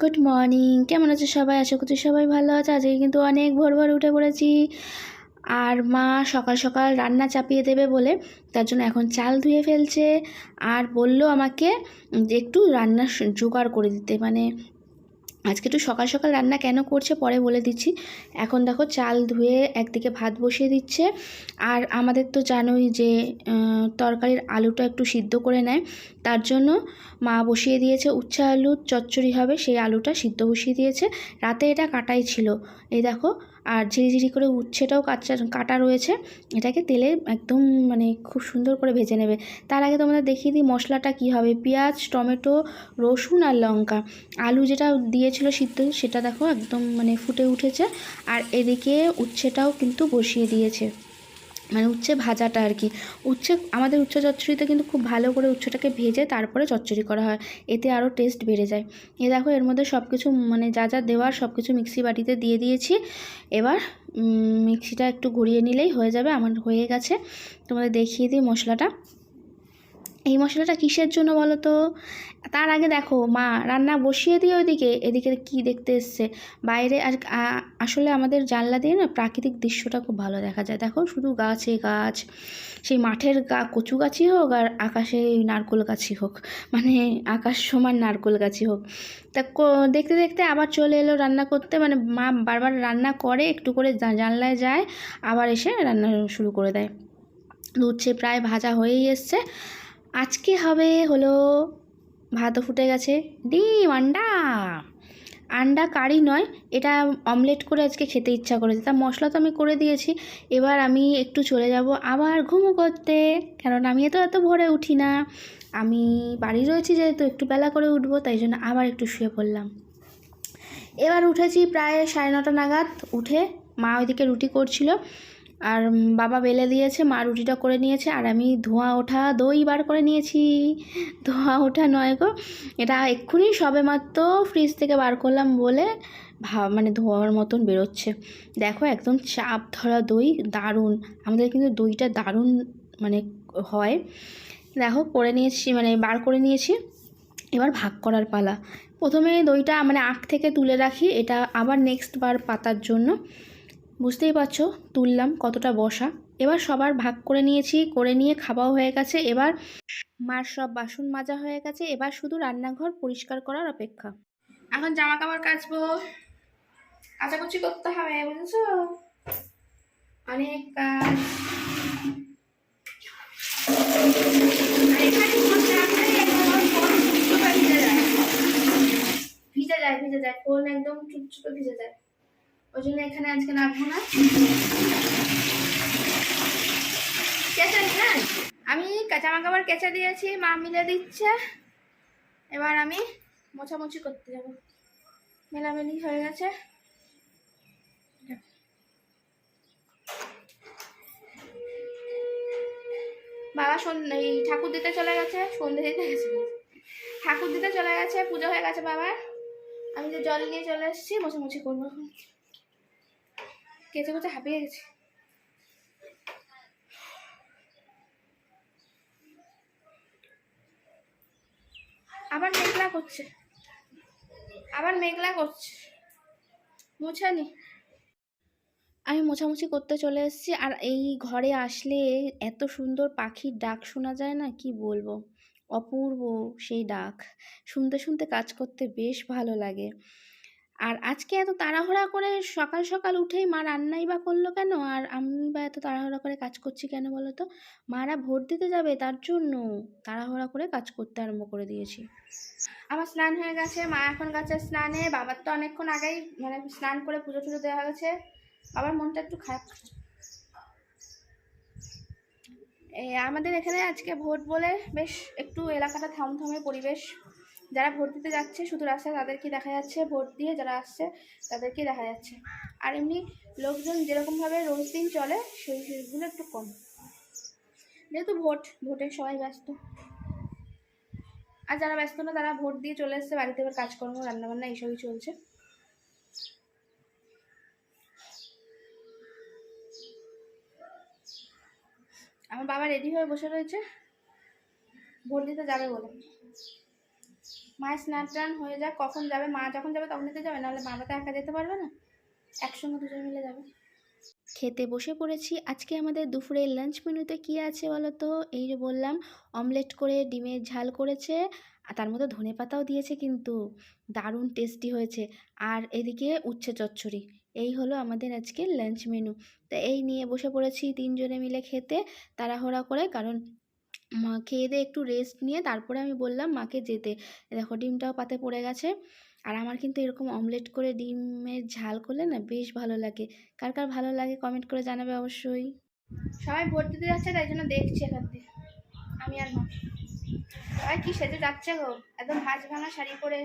Good morning কেমন আছে সবাই? আশা করছি সবাই ভালো আছে। আজকে কিন্তু অনেক ভোর ভোর উঠে পড়েছি। আর মা সকাল সকাল রান্না চাপিয়ে দেবে বলে, তার জন্য এখন চাল ধুয়ে ফেলছে। আর বলল আমাকে একটু রান্না জোগাড় করে দিতে। মানে আজকে একটু সকাল সকাল রান্না কেন করছে পরে বলে দিচ্ছি। এখন দেখো চাল ধুয়ে একদিকে ভাত বসিয়ে দিচ্ছে। আর আমাদের তো জানোই যে তরকারির আলুটা একটু সিদ্ধ করে নেয়। তার জন্য মা বসিয়ে দিয়েছে উচ্ছে আলু চচ্চড়ি হবে, সেই আলুটা সিদ্ধ বসিয়ে দিয়েছে। রাতে এটা কাটাই ছিল। এই দেখো আর ঝিরিঝিরি করে উচ্ছেটাও কাঁচা কাটা রয়েছে। এটাকে তেলে একদম মানে খুব সুন্দর করে ভেজে নেবে। তার আগে তোমাদের দেখিয়ে দিই মশলাটা কী হবে। পেঁয়াজ, টমেটো, রসুন আর লঙ্কা। আলু যেটা দিয়েছিল সিদ্ধ, সেটা দেখো একদম মানে ফুটে উঠেছে। আর এদিকে উচ্ছেটাও কিন্তু বসিয়ে দিয়েছে। মানে উচ্ছে ভাজাটা আর কি। উচ্ছে, আমাদের উচ্ছে চচ্চড়িতে কিন্তু খুব ভালো করে উচ্ছেটাকে ভেজে তারপরে চচ্চড়ি করা হয়। এতে আরও টেস্ট বেড়ে যায়। এ দেখো, এর মধ্যে সব কিছু মানে যা যা দেওয়ার সব কিছু মিক্সি বাটিতে দিয়ে দিয়েছি। এবার মিক্সিটা একটু ঘুরিয়ে নিলেই হয়ে যাবে, আমার হয়ে গেছে। তোমাদের দেখিয়ে দিই মশলাটা। এই মশলাটা কিসের জন্য বলো তো তার আগে দেখো, মা রান্না বসিয়ে দিয়ে ওইদিকে, এদিকে কি দেখতে এসছে? বাইরে আর আসলে আমাদের জানলা দিয়ে না প্রাকৃতিক দৃশ্যটা খুব ভালো দেখা যায়। দেখো শুধু গাছে গাছ, সেই মাঠের গা, কচু গাছই হোক আর আকাশে নারকোল গাছই হোক মানে আকাশ সমান নারকোল গাছই হোক। তা দেখতে দেখতে আবার চলে এলো রান্না করতে মানে মা বারবার রান্না করে, একটু করে জানলায় যায়, আবার এসে রান্না শুরু করে দেয়। উচ্ছে প্রায় ভাজা হয়েই এসছে। আজকে হবে হলো ভাতও ফুটে গেছে। ডিম, আন্ডা। আন্ডা কারি নয়, এটা অমলেট করে আজকে খেতে ইচ্ছা করেছে। তা মশলা তো আমি করে দিয়েছি, এবার আমি একটু চলে যাব আবার ঘুমো করতে। কারণ আমি তো এত ভোরে উঠি না। আমি বাড়ি রয়েছি যেহেতু একটু বেলা করে উঠবো, তাই জন্য আবার একটু শুয়ে পড়লাম। এবার উঠেছি প্রায় সাড়ে নটা নাগাদ, উঠে মা ওইদিকে রুটি করছিল। আর বাবা বেলে দিয়েছে, মা রুটিটা করে নিয়েছে, আর আমি ধোঁয়া ওঠা দই বার করে নিয়েছি। ধোঁয়া ওঠা নয় গো, এটা এক্ষুনি সবে মাত্র ফ্রিজ থেকে বার করলাম বলে ভাব মানে ধোঁয়ার মতন বেরোচ্ছে। দেখো একদম চাপ ধরা দই, দারুণ। আমাদের কিন্তু দইটা দারুণ মানে হয়। দেখো করে নিয়েছি মানে বার করে নিয়েছি। এবার ভাগ করার পালা। প্রথমে দইটা মানে আখ থেকে তুলে রাখি, এটা আবার নেক্সট বার পাতার জন্য। বুঝতেই পারছ, তুললাম কতটা বসা। এবার সবার ভাগ করে নিয়েছি, করে নিয়ে খাওয়াও হয়ে গেছে, এবার মার সব বাসন মাজা হয়ে গেছে, এবার শুধু রান্নাঘর পরিষ্কার করার অপেক্ষা। এখন জামা কাপড় কাচবো কাচাকুচি করতে হবে, বুঝেছ? অনেক কাজ। ভিজে যায় ভিজে যায়, ফোন একদম চুপচুপে ভিজে যায়। ওই জন্য এখানে আজকে রাখব না। কেঁচা না আমি জামা কাপড় কেচা দিয়েছি, মা মিলে দিচ্ছে। এবার আমি মোছামুছি করতে যাব। মেলামেলি হয়ে গেছে। বাবা এই ঠাকুর দিতে চলে গেছে, সন্ধে দিতে গেছে। ঠাকুর দিতে চলে গেছে, পুজো হয়ে গেছে বাবার। আমি যে জল নিয়ে চলে এসেছি, মোছামুছি করব এখন। কেচে কেচে হাঁপিয়ে গেছি। আবার মেঘলা করছে। আবার মেঘলা করছে। মোছানি। আমি মোছামুছি করতে চলে এসেছি আর এই ঘরে আসলে এত সুন্দর পাখির ডাক শোনা যায় না, কি বলব? অপূর্ব সেই ডাক। শুনতে শুনতে কাজ করতে বেশ ভালো লাগে। আর আজকে এত তাড়াহুড়া করে সকাল সকাল উঠেই মা রান্নাই বা করল কেন? আর আমি বা এত তাড়াহুড়া করে কাজ করছি কেন বলো তো? মারা ভোট দিতে যাবে তার জন্য তাড়াহুড়া করে কাজ করতে আরম্ভ করে দিয়েছি। আমার স্নান হয়ে গেছে, মা এখন গেছে স্নানে, বাবার তো অনেকক্ষণ আগেই মানে স্নান করে পুজো টুজো দেওয়া গেছে বাবার মনটা একটু খারাপ। আমাদের এখানে আজকে ভোট বলে বেশ একটু এলাকাটা থমথমে পরিবেশ যারা ভোট দিতে যাচ্ছে, শুধু রাস্তায় তাদেরকে দেখা যাচ্ছে, ভোট দিয়ে যারা আসছে, তাদেরকে দেখা যাচ্ছে। আর এমনি লোকজন যেরকমভাবে রোজ দিন চলে, সেই সেগুলো একটু কম। যেহেতু ভোট, ভোটে সবাই ব্যস্ত। আর যারা ব্যস্ত না, তারা ভোট দিয়ে চলে এসছে, বাড়িতে এবার কাজকর্ম, রান্নাবান্না, এইসবই চলছে। আমার বাবা রেডি হয়ে বসে রয়েছে। ভোট দিতে যাবে বলে। মায়ের স্নান টান হয়ে যাক, কখন যাবে? মা যখন যাবে তখনই তো যাবে? নাহলে বাবা তো একা যেতে পারবে না? একসঙ্গে দুজন মিলে যাবে। খেতে বসে পড়েছি। আজকে আমাদের দুপুরের লাঞ্চ মেনুতে কী আছে বলো তো? এই যে বললাম অমলেট করে ডিমের ঝাল করেছে, আর তার মধ্যে ধনে পাতাও দিয়েছে কিন্তু। দারুণ টেস্টি হয়েছে। আর এদিকে উচ্ছে চচ্চড়ি। এই হলো আমাদের আজকে লাঞ্চ মেনু তা এই নিয়ে বসে পড়েছি তিনজনে মিলে খেতে, তাড়াহুড়া করে, কারণ মা খেয়ে দিয়ে একটু রেস্ট নিয়ে, তারপরে আমি বললাম, মাকে যেতে। দেখো, ডিমটাও পাতে পড়ে গেছে। আর আমার কিন্তু এরকম অমলেট করে ডিমের ঝাল করলে না বেশ ভালো লাগে। কার কার ভালো লাগে কমেন্ট করে জানাবে অবশ্যই। সবাই ভোট দিতে যাচ্ছে, তাই জন্য দেখছি এখান আমি আর মা। সবাই কি সেজে যাচ্ছে গো? একদম ভাজ ভাঙা শাড়ি পরে।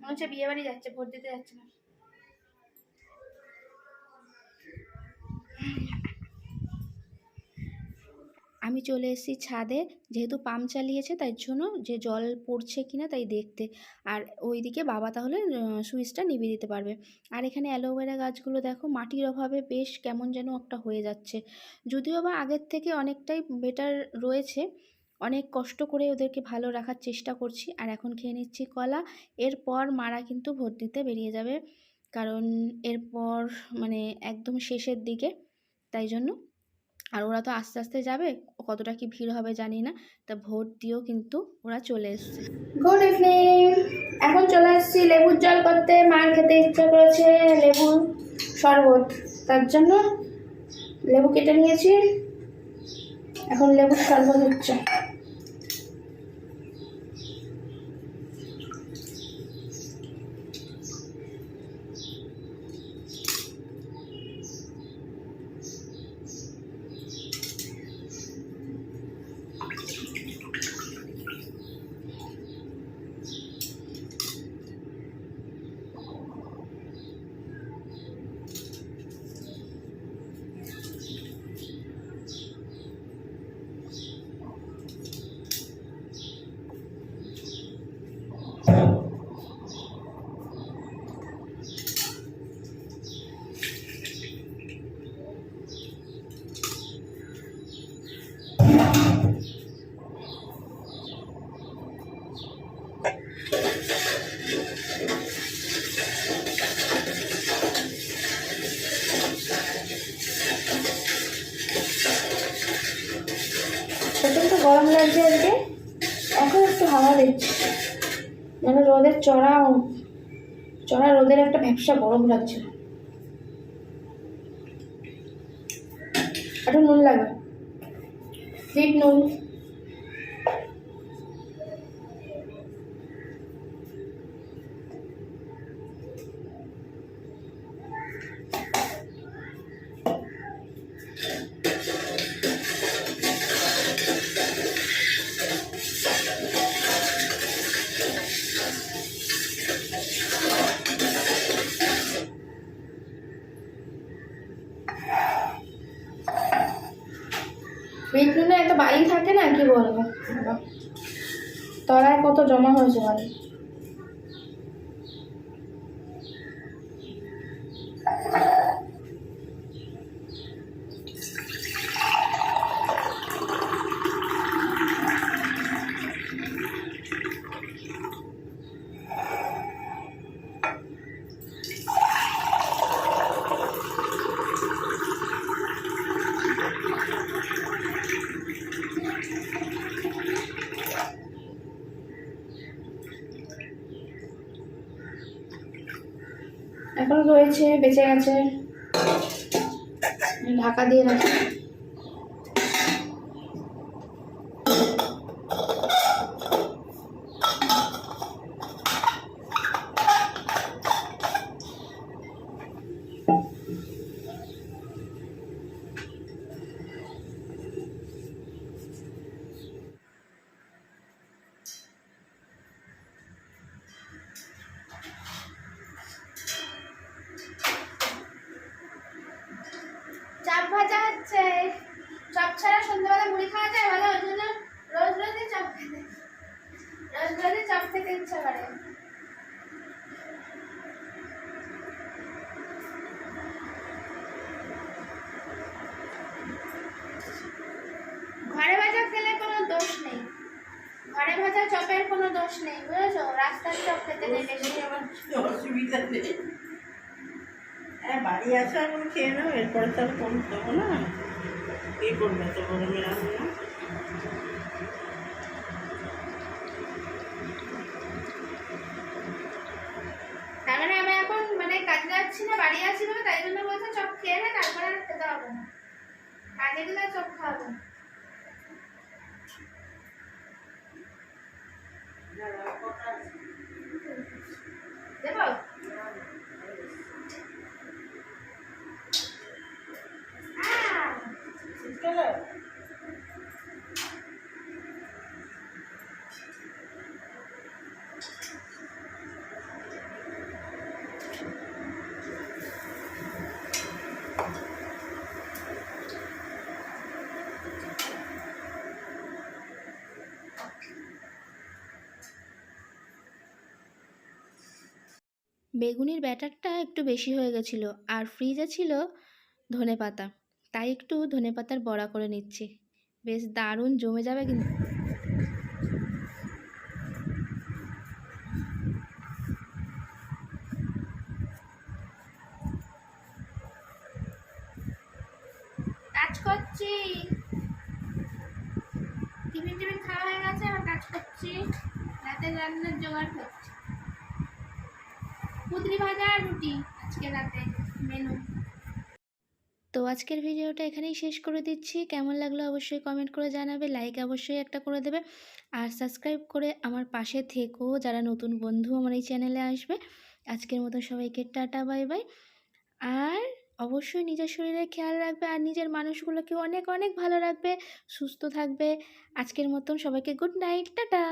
মনে হচ্ছে বিয়ে বাড়ি যাচ্ছে, ভোট দিতে যাচ্ছে না। আমি চলে এসেছি ছাদে, যেহেতু পাম্প চালিয়েছে তাই জন্য যে জল পড়ছে কিনা তাই দেখতে। আর ওইদিকে বাবা তাহলে সুইচটা নিভিয়ে দিতে পারবে। আর এখানে অ্যালোভেরা গাছগুলো দেখো, মাটির অভাবে বেশ কেমন যেন একটা হয়ে যাচ্ছে। যদিও বা আগের থেকে অনেকটাই বেটার রয়েছে, অনেক কষ্ট করে ওদেরকে ভালো রাখার চেষ্টা করছি। আর এখন খেয়ে নিচ্ছি কলা, এরপর মারা কিন্তু ভোট দিতে বেরিয়ে যাবে। কারণ এরপর মানে একদম শেষের দিকে, তাই জন্য আর ওরা তো আস্তে আস্তে যাবে, কতটা কি ভিড় হবে জানি না, তা ভোট দিয়েও কিন্তু ওরা চলে এসছে। গুড ইভিনিং এখন চলে এসেছি লেবুর জল করতে, মার খেতে ইচ্ছা করেছে লেবুর শরবত, তার জন্য লেবু কেটে নিয়েছি। এখন লেবুর শরবত হচ্ছে। গরম লাগছে আজকে। এখন একটু হাওয়া দিচ্ছে যেন রোদের চড়া চড়া রোদের একটা ব্যবসা গরম লাগছে। একটু নুন লাগবে। বিট নুন। কত জমা হয়েছে বালি এখন রয়েছে বেঁচে গেছে। ঢাকা দিয়ে রাখি। খেতে ইচ্ছা করে। ঘরে ভাজা খেলে কোনো দোষ নেই। ঘরে ভাজা চপের কোনো দোষ নেই বুঝেছ? রাস্তার চপ খেতে নেই বেশি অসুবিধা নেই। হ্যাঁ বাড়ি আসো এখন খেয়ে নাও এরপরে তো আর ফোন দেবো না। এই করবে? তো গরমে রাখব না যাচ্ছি না, বাড়ি আছি বলে তাই জন্য বলছে চপ খেয়ে নে, তারপরে আর খেতে হবে না আগে দিলে চপ খাওয়াবো না। বেগুনির ব্যাটারটা একটু বেশি হয়ে গেছিল আর ফ্রিজে ছিল ধনে পাতা। তাই একটু ধনে পাতার বড়া করে নিচ্ছি। বেশ দারুণ জমে যাবে কিন্তু কাজ করছি। টিফিন টিফিন খাওয়া হয়ে গেছে আবার কাজ করছি। রাতে রান্নার জোগাড় করছি। কুদরি ভাজা আর রুটি আজকে রাতে মেনু তো আজকের ভিডিওটা এখানেই শেষ করে দিচ্ছি। কেমন লাগল অবশ্যই কমেন্ট করে জানাবে লাইক অবশ্যই একটা করে দেবে। আর সাবস্ক্রাইব করে আমার পাশে থেকো যারা নতুন বন্ধু আমার এই চ্যানেলে আসবে। আজকের মতো সবাইকে টাটা বাই বাই আর অবশ্যই নিজের শরীরের খেয়াল রাখবে আর নিজের মানুষগুলোকে অনেক অনেক ভালো রাখবে, সুস্থ থাকবে। আজকের মতন সবাইকে গুড নাইট টাটা।